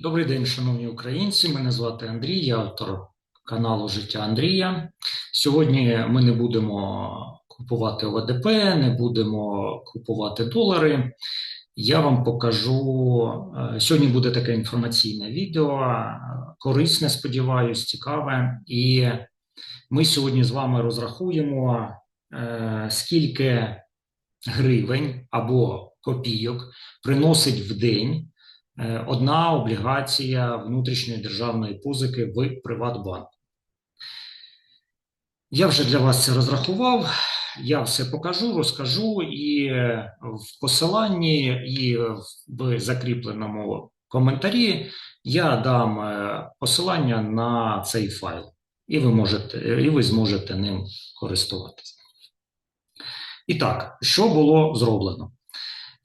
Добрий день, шановні українці. Мене звати Андрій, я автор каналу Життя Андрія. Сьогодні ми не будемо купувати ОВДП, не будемо купувати долари. Я вам покажу. е, Сьогодні буде таке інформаційне відео, е, корисне, сподіваюсь, цікаве. І ми сьогодні з вами розрахуємо, е, скільки гривень або копійок приносить в день одна облігація внутрішньої державної позики в Приватбанку. Я вже для вас це розрахував. Я все покажу, розкажу і е, в посиланні, і в закріпленому коментарі я дам е, посилання на цей файл, і ви можете, і ви зможете ним користуватися. І так, що було зроблено?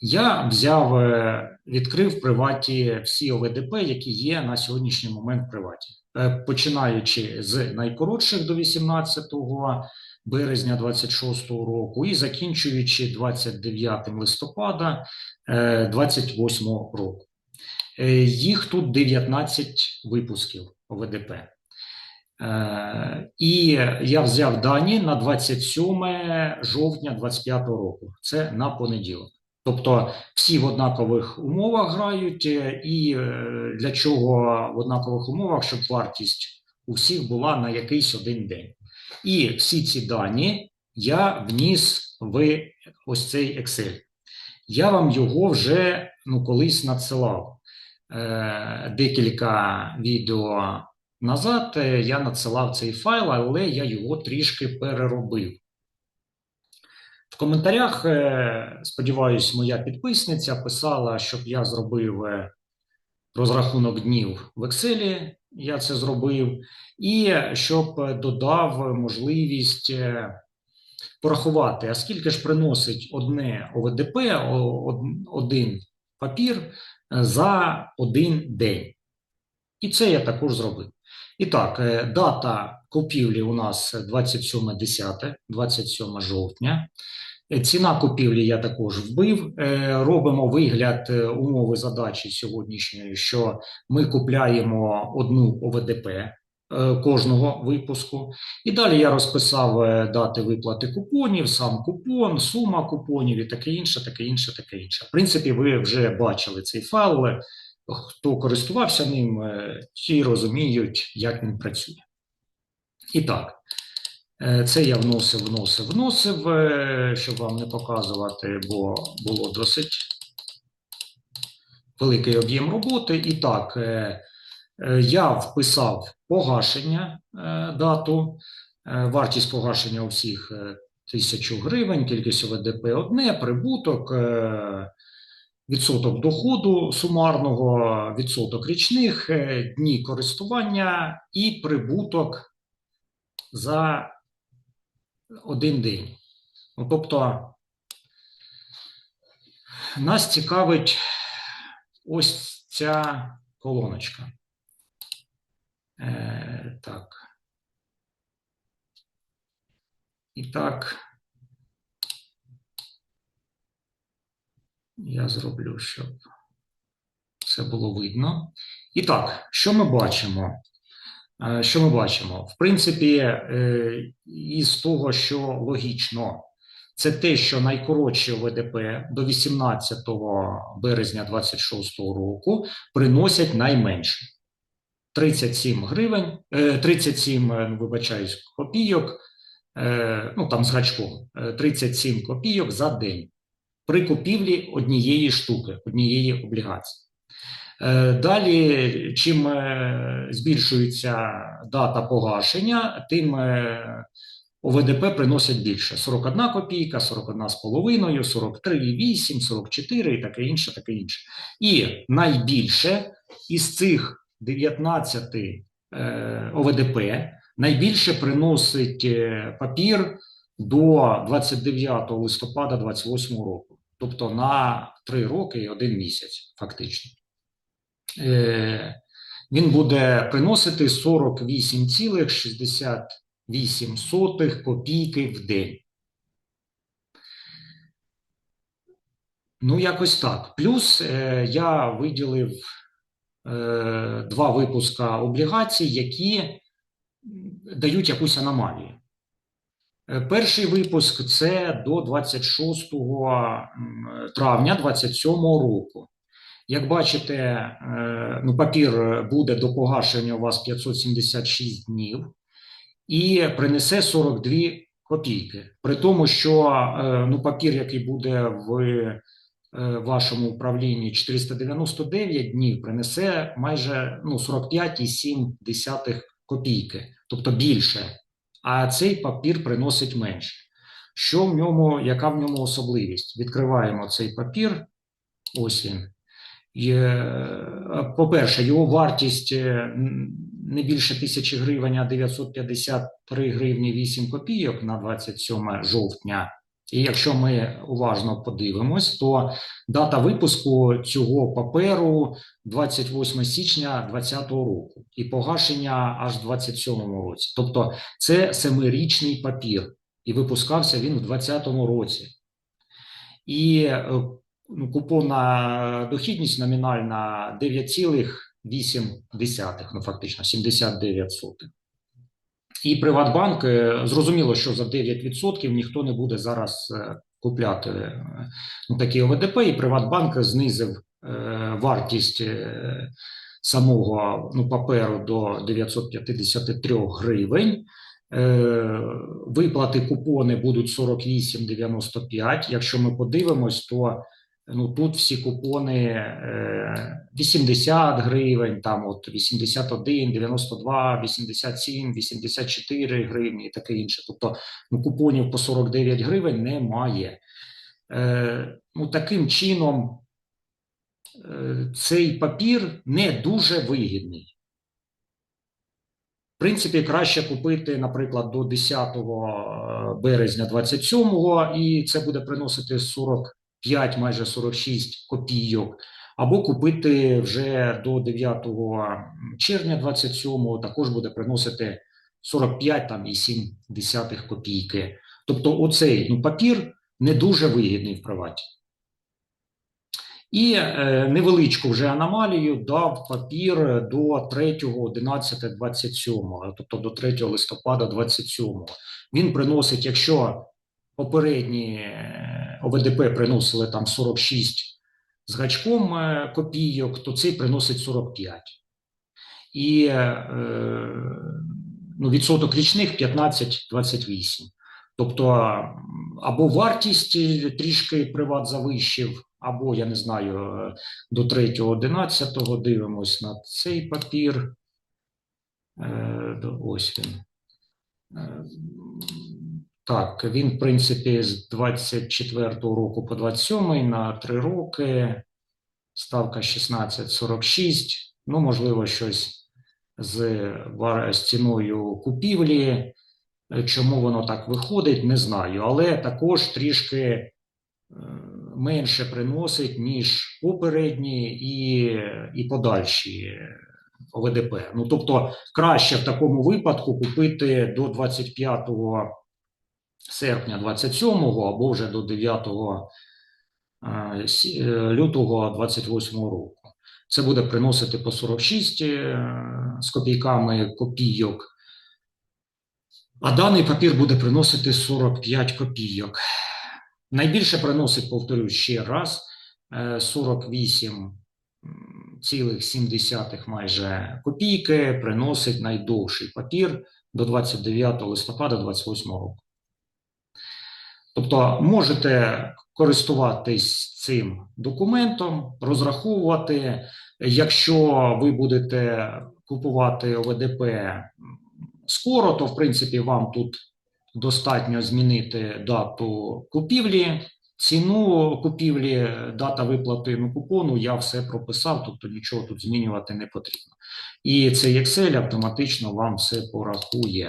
Я взяв, е, відкрив в приваті всі ОВДП, які є на сьогоднішній момент в приваті, Е, починаючи з найкоротших до 18 березня 26 року і закінчуючи 29 листопада 28 року. Е, Їх тут 19 випусків ОВДП. І я взяв дані на 27 жовтня 25 року. Це на понеділок. Тобто всі в однакових умовах грають, е, і е, для чого в однакових умовах, щоб вартість у всіх була на якийсь один день. І всі ці дані я вніс в ось цей Excel. Я вам його вже ну, колись надсилав. Е, Декілька відео назад я надсилав цей файл, але я його трішки переробив. В коментарях, е, сподіваюсь, моя підписниця писала, щоб я зробив е, розрахунок днів в Excel, я це зробив, і щоб додав можливість е, порахувати, а скільки ж приносить одне ОВДП, один папір за один день. І це я також зробив. І так, дата купівлі у нас 27.10, 27 жовтня. Ціна купівлі я також вбив. Е, Робимо вигляд е, умови задачі сьогоднішньої, що ми купляємо одну ОВДП е, кожного випуску. І далі я розписав дати виплати купонів, сам купон, сума купонів і таке інше, таке інше, таке інше. В принципі, ви вже бачили цей файл. Хто користувався ним, ті розуміють, як він працює. І так, це я вносив, вносив, вносив, е, щоб вам не показувати, бо було досить великий об'єм роботи. І так, е, е, я вписав погашення е, дату, е, вартість погашення у всіх е, 1000 гривень, кількість ОВДП одне, прибуток, е, відсоток доходу сумарного, відсоток річних, е, дні користування і прибуток за один день. Ну, тобто нас цікавить ось ця колоночка. Е, так. І так. Я зроблю, щоб це було видно. І так, що ми бачимо? Е, Що ми бачимо? В принципі, е, із того, що логічно, це те, що найкоротші ОВДП до 18 березня 26 року приносять найменше 37 гривень, е, 37, е, вибачаюсь, копійок, ну там з гачком, е, 37 копійок за день при купівлі однієї штуки, однієї облігації. Е, Далі, чим е, збільшується дата погашення, тим е, ОВДП приносять більше: 41 копійка, 41 з половиною, 43,8, 44 і таке інше, таке інше. І найбільше із цих 19 е, ОВДП найбільше приносить е, папір до 29 листопада 28 року, тобто на 3 роки і 1 місяць, фактично. Е, Він буде приносити 48,68 копійки в день. Ну, якось так. Плюс е, я виділив е, два випуска облігацій, які дають якусь аномалію. Перший випуск це до 26 травня 27 року. Як бачите, е, ну, папір буде до погашення у вас 576 днів і принесе 42 копійки. При тому, що е, ну, папір, який буде в е, вашому управлінні 499 днів, принесе майже ну, 45,7 копійки, тобто більше. А цей папір приносить менше. Що в ньому, яка в ньому особливість? Відкриваємо цей папір. Ось він. Є, По-перше, його вартість е, не більше тисячі гривень, а 953 гривні 8 копійок на 27 жовтня. І якщо ми уважно подивимось, то дата випуску цього паперу 28 січня 2020 року і погашення аж в 27 році. Тобто це семирічний папір, і випускався він в 2020 році. І е, ну, купонна дохідність номінальна 9,8, ну фактично 79 сотих. І Приватбанк е, зрозуміло, що за 9% ніхто не буде зараз е, купляти е, ну, такі ОВДП, і Приватбанк знизив вартість самого ну, паперу до 953 гривень. Виплати купони будуть 48,95. Якщо ми подивимось, то ну тут всі купони е, 80 гривень, там от 81, 92, 87, 84 гривні і таке інше. Тобто ну, купонів по 49 гривень немає. Е, ну, таким чином, е, цей папір не дуже вигідний. В принципі, краще купити, наприклад, до 10 березня 27-го, і це буде приносити 45, майже 46 копійок. Або купити вже до 9 червня 27-го, також буде приносити 45 там, і 7 десятих копійки. Тобто, оцей ну, папір не дуже вигідний в приваті. І е, невеличку вже аномалію дав папір до 3.11.27, тобто до 3 листопада 27. Він приносить, якщо попередні е, ОВДП приносили там 46 з гачком е, копійок, то цей приносить 45. І е, ну, відсоток річних 15-28. Тобто або вартість трішки приват завищив, або, я не знаю, до 3.11 дивимось на цей папір. Е, Ось він. Так, він, в принципі, з 24 року по 27-й на 3 роки. Ставка 16,46. Ну, можливо, щось з, ціною купівлі. Чому воно так виходить, не знаю. Але також трішки е, менше приносить, ніж попередні і, і подальші ОВДП. Ну, тобто, краще в такому випадку купити до 25 серпня 27-го або вже до 9 е, е, лютого 28 року. Це буде приносити по 46 е, з копійками копійок. А даний папір буде приносити 45 копійок. Найбільше приносить, повторюю ще раз, е, 48,7 майже копійки приносить найдовший папір до 29 листопада 28 року. Тобто можете користуватись цим документом, розраховувати. Якщо ви будете купувати ОВДП скоро, то в принципі вам тут достатньо змінити дату купівлі, ціну купівлі, дата виплати ну, купону. Я все прописав, тобто нічого тут змінювати не потрібно. І цей Excel автоматично вам все порахує.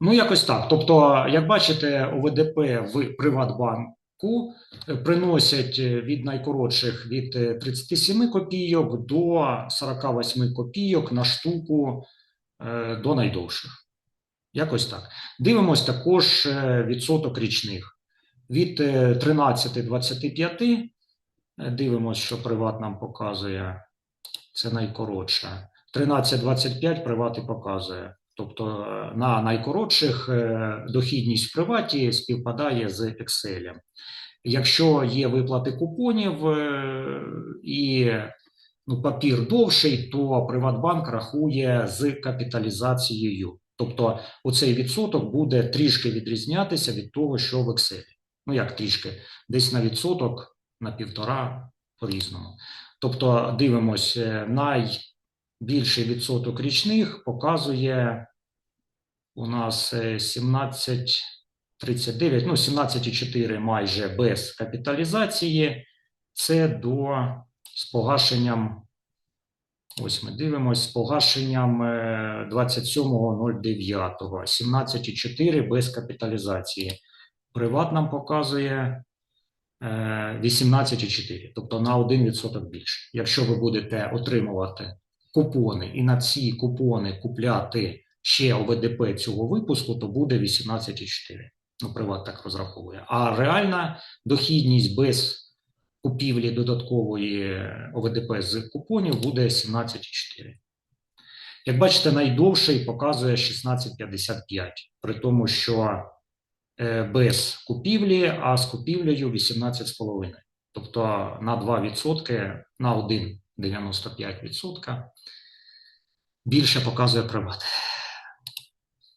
Ну, якось так. Тобто, як бачите, ОВДП в Приватбанку е, приносять е, від найкоротших від е, 37 копійок до 48 копійок на штуку е, до найдовших. Якось так. Дивимось також е, відсоток річних від е, 13,25 Е, Дивимось, що приват нам показує. Це найкоротше. 13.25 приват і показує. Тобто е, на найкоротших е, дохідність в приваті співпадає з Excel. Якщо є виплати купонів е, і ну, папір довший, то Приватбанк рахує з капіталізацією. Тобто оцей відсоток буде трішки відрізнятися від того, що в Excel. Ну як трішки, десь на відсоток, на півтора по-різному. Тобто дивимось, е, найбільший відсоток річних показує у нас е, 17 39, ну 17,4 майже без капіталізації. Це до з погашенням. Ось ми дивимося з погашенням е, 27.09. 17,4 без капіталізації. Приват нам показує е, 18,4, тобто на 1% більше. Якщо ви будете отримувати купони і на ці купони купляти ще ОВДП цього випуску, то буде 18,4. Ну, приват так розраховує. А реальна дохідність без купівлі додаткової ОВДП з купонів буде 17,4. Як бачите, найдовший показує 16,55, при тому, що е, без купівлі, а з купівлею 18,5. Тобто на 2%, на 1,95% більше показує приват.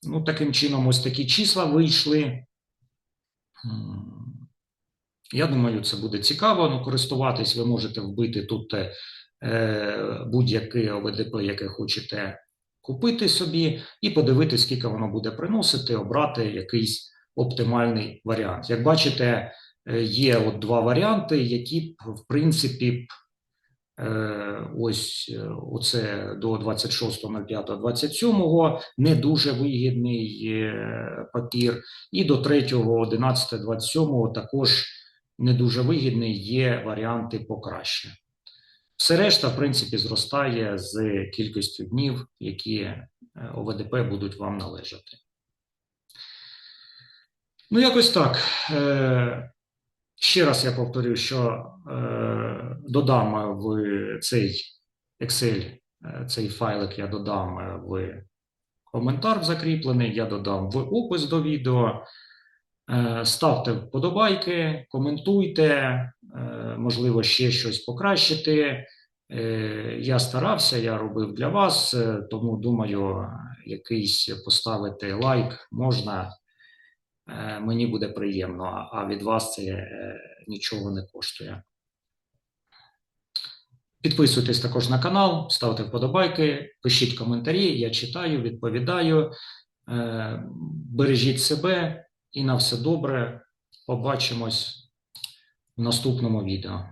Ну, таким чином, ось такі числа вийшли. Я думаю, це буде цікаво. Ну, користуватись ви можете вбити тут е, будь-яке ОВДП, яке хочете купити собі, і подивитися, скільки воно буде приносити, обрати якийсь оптимальний варіант. Як бачите, е, є от два варіанти, які в принципі, е, ось е, оце до 26.05.27 не дуже вигідний е, папір, і до 3.11.27 також не дуже вигідний, є варіанти покраще. Все решта, в принципі, зростає з кількістю днів, які е, ОВДП будуть вам належати. Ну, якось так. Е, Ще раз я повторю, що е, додам в цей Excel, е, цей файлик я додам е, в коментар закріплений, я додам в опис до відео. Е, Ставте вподобайки, коментуйте, е, можливо, ще щось покращити. Е, Я старався, я робив для вас, е, тому думаю, якийсь поставити лайк можна. Е, Мені буде приємно, а- від вас це е, нічого не коштує. Підписуйтесь також на канал, ставте вподобайки, пишіть коментарі, я читаю, відповідаю. Е, Бережіть себе і на все добре. Побачимось в наступному відео.